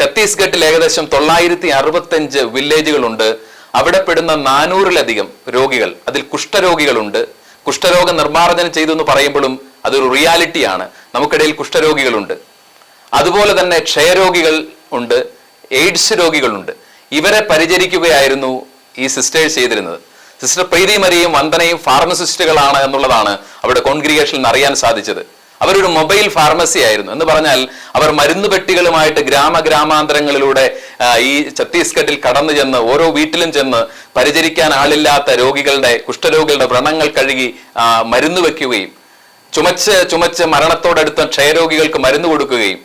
ഛത്തീസ്ഗഡിൽ ഏകദേശം തൊള്ളായിരത്തി അറുപത്തഞ്ച് വില്ലേജുകളുണ്ട്. അവിടെ പെടുന്ന നാനൂറിലധികം രോഗികൾ അതിൽ കുഷ്ഠരോഗികളുണ്ട്. കുഷ്ഠരോഗ നിർമ്മാർജനം ചെയ്തു എന്ന് പറയുമ്പോഴും അതൊരു റിയാലിറ്റിയാണ്. നമുക്കിടയിൽ കുഷ്ഠരോഗികളുണ്ട്. അതുപോലെ തന്നെ ക്ഷയരോഗികൾ ഉണ്ട് എയ്ഡ്സ് രോഗികളുണ്ട്. ഇവരെ പരിചരിക്കുകയായിരുന്നു ഈ സിസ്റ്റേഴ്സ് ചെയ്തിരുന്നത്. സിസ്റ്റർ പ്രീതി മരിയും വന്ദനയും ഫാർമസിസ്റ്റുകളാണ് എന്നുള്ളതാണ് അവിടെ കോൺഗ്രിഗേഷനിൽ നിന്ന് അറിയാൻ സാധിച്ചത്. അവരൊരു മൊബൈൽ ഫാർമസി ആയിരുന്നു. എന്ന് പറഞ്ഞാൽ അവർ മരുന്ന് പെട്ടികളുമായിട്ട് ഗ്രാമ ഗ്രാമാന്തരങ്ങളിലൂടെ ഈ ഛത്തീസ്ഗഡിൽ കടന്നു ചെന്ന് ഓരോ വീട്ടിലും ചെന്ന് പരിചരിക്കാൻ ആളില്ലാത്ത രോഗികളുടെ കുഷ്ഠരോഗികളുടെ വ്രണങ്ങൾ കഴുകി മരുന്ന് വെക്കുകയും ചുമച്ച് ചുമച്ച് മരണത്തോടടുത്ത ക്ഷയരോഗികൾക്ക് മരുന്ന് കൊടുക്കുകയും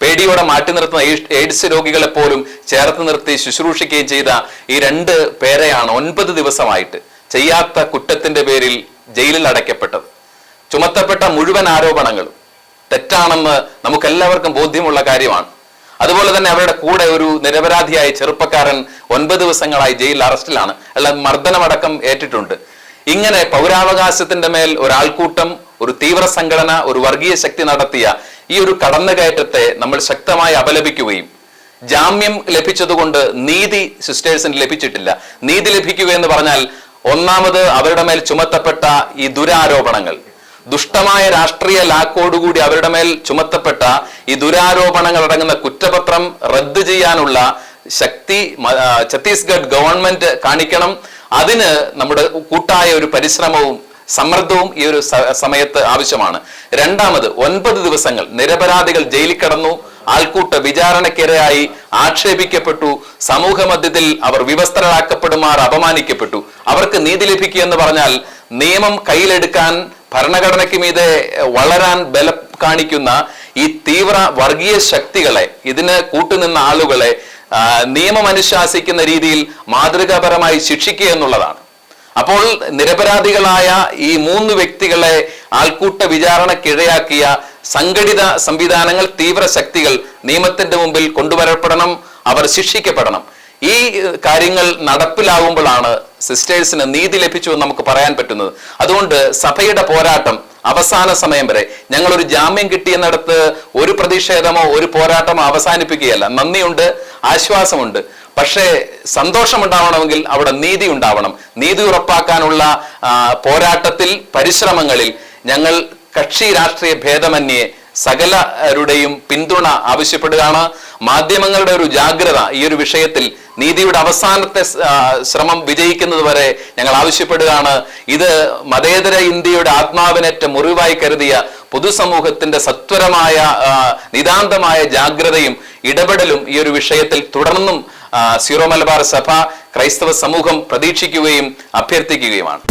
പേടിയോടെ മാറ്റി നിർത്തുന്ന എയ്ഡ്സ് രോഗികളെ പോലും ചേർത്ത് നിർത്തി ശുശ്രൂഷിക്കുകയും ചെയ്ത ഈ രണ്ട് പേരെയാണ് ഒൻപത് ദിവസമായിട്ട് ചെയ്യാത്ത കുറ്റത്തിന്റെ പേരിൽ ജയിലിൽ അടയ്ക്കപ്പെട്ടത്. ചുമത്തപ്പെട്ട മുഴുവൻ ആരോപണങ്ങളും തെറ്റാണെന്ന് നമുക്കെല്ലാവർക്കും ബോധ്യമുള്ള കാര്യമാണ്. അതുപോലെ തന്നെ അവരുടെ കൂടെ ഒരു നിരപരാധിയായ ചെറുപ്പക്കാരൻ ഒൻപത് ദിവസങ്ങളായി ജയിലിൽ അറസ്റ്റിലാണ്. അല്ല മർദ്ദനമടക്കം ഏറ്റിട്ടുണ്ട്. ഇങ്ങനെ പൗരാവകാശത്തിന്റെ മേൽ ഒരാൾക്കൂട്ടം ഒരു തീവ്ര സംഘടന ഒരു വർഗീയ ശക്തി നടത്തിയ ഈ ഒരു കടന്നുകയറ്റത്തെ നമ്മൾ ശക്തമായി അപലപിക്കുകയും ജാമ്യം ലഭിച്ചതുകൊണ്ട് നീതി സിസ്റ്റേഴ്സിന് ലഭിച്ചിട്ടില്ല. നീതി ലഭിക്കുക എന്ന് പറഞ്ഞാൽ ഒന്നാമത് അവരുടെ മേൽ ചുമത്തപ്പെട്ട ഈ ദുരാരോപണങ്ങൾ. ദുഷ്ടമായ രാഷ്ട്രീയ ലാക്കോടുകൂടി അവരുടെ മേൽ ചുമത്തപ്പെട്ട ഈ ദുരാരോപണങ്ങൾ അടങ്ങുന്ന കുറ്റപത്രം റദ്ദ് ചെയ്യാനുള്ള ശക്തി ഛത്തീസ്ഗഡ് ഗവൺമെന്റ് കാണിക്കണം. അതിന് നമ്മുടെ കൂട്ടായ ഒരു പരിശ്രമവും സമ്മർദ്ദവും ഈ ഒരു സമയത്ത് ആവശ്യമാണ്. രണ്ടാമത് ഒൻപത് ദിവസങ്ങൾ നിരപരാധികൾ ജയിലിൽ കടന്നു ആൾക്കൂട്ട വിചാരണക്കിരയായി ആക്ഷേപിക്കപ്പെട്ടു സമൂഹ മധ്യത്തിൽ അവർ വിവസ്ത്രരാക്കപ്പെടുമാർ അപമാനിക്കപ്പെട്ടു. അവർക്ക് നീതി ലഭിക്കുക എന്ന് പറഞ്ഞാൽ നിയമം കയ്യിലെടുക്കാൻ ഭരണഘടനയ്ക്ക് മീതെ വളരാൻ ബലം കാണിക്കുന്ന ഈ തീവ്ര വർഗീയ ശക്തികളെ ഇതിന് കൂട്ടുനിന്ന ആളുകളെ നിയമം അനുശാസിക്കുന്ന രീതിയിൽ മാതൃകാപരമായി ശിക്ഷിക്കുക എന്നുള്ളതാണ്. അപ്പോൾ നിരപരാധികളായ ഈ മൂന്ന് വ്യക്തികളെ ആൾക്കൂട്ട വിചാരണക്കിഴയാക്കിയ സംഘടിത സംവിധാനങ്ങൾ തീവ്ര ശക്തികൾ നിയമത്തിന്റെ മുമ്പിൽ കൊണ്ടുവരപ്പെടണം അവർ ശിക്ഷിക്കപ്പെടണം. ഈ കാര്യങ്ങൾ നടപ്പിലാവുമ്പോഴാണ് സിസ്റ്റേഴ്സിന് നീതി ലഭിച്ചു എന്ന് നമുക്ക് പറയാൻ പറ്റുന്നത്. അതുകൊണ്ട് സഭയുടെ പോരാട്ടം അവസാന സമയം വരെ. ഞങ്ങൾ ഒരു ജാമ്യം കിട്ടിയെന്നിടത്ത് ഒരു പ്രതിഷേധമോ ഒരു പോരാട്ടമോ അവസാനിപ്പിക്കുകയല്ല. നന്ദിയുണ്ട് ആശ്വാസമുണ്ട്. പക്ഷേ സന്തോഷം ഉണ്ടാവണമെങ്കിൽ അവിടെ നീതി ഉണ്ടാവണം. നീതി ഉറപ്പാക്കാനുള്ള പോരാട്ടത്തിൽ പരിശ്രമങ്ങളിൽ ഞങ്ങൾ കക്ഷി രാഷ്ട്രീയ ഭേദമന്യേ സകലരുടെയും പിന്തുണ ആവശ്യപ്പെടുകയാണ്. മാധ്യമങ്ങളുടെ ഒരു ജാഗ്രത ഈ ഒരു വിഷയത്തിൽ നീതിയുടെ അവസാനത്തെ ശ്രമം വിജയിക്കുന്നത് വരെ ഞങ്ങൾ ആവശ്യപ്പെടുകയാണ്. ഇത് മതേതര ഇന്ത്യയുടെ ആത്മാവിനേറ്റ മുറിവായി കരുതിയ പൊതുസമൂഹത്തിന്റെ സത്വരമായ നിതാന്തമായ ജാഗ്രതയും ഇടപെടലും ഈ ഒരു വിഷയത്തിൽ തുടർന്നും സീറോ മലബാർ സഭ ക്രൈസ്തവ സമൂഹം പ്രതീക്ഷിക്കുകയും അഭ്യർത്ഥിക്കുകയുമാണ്.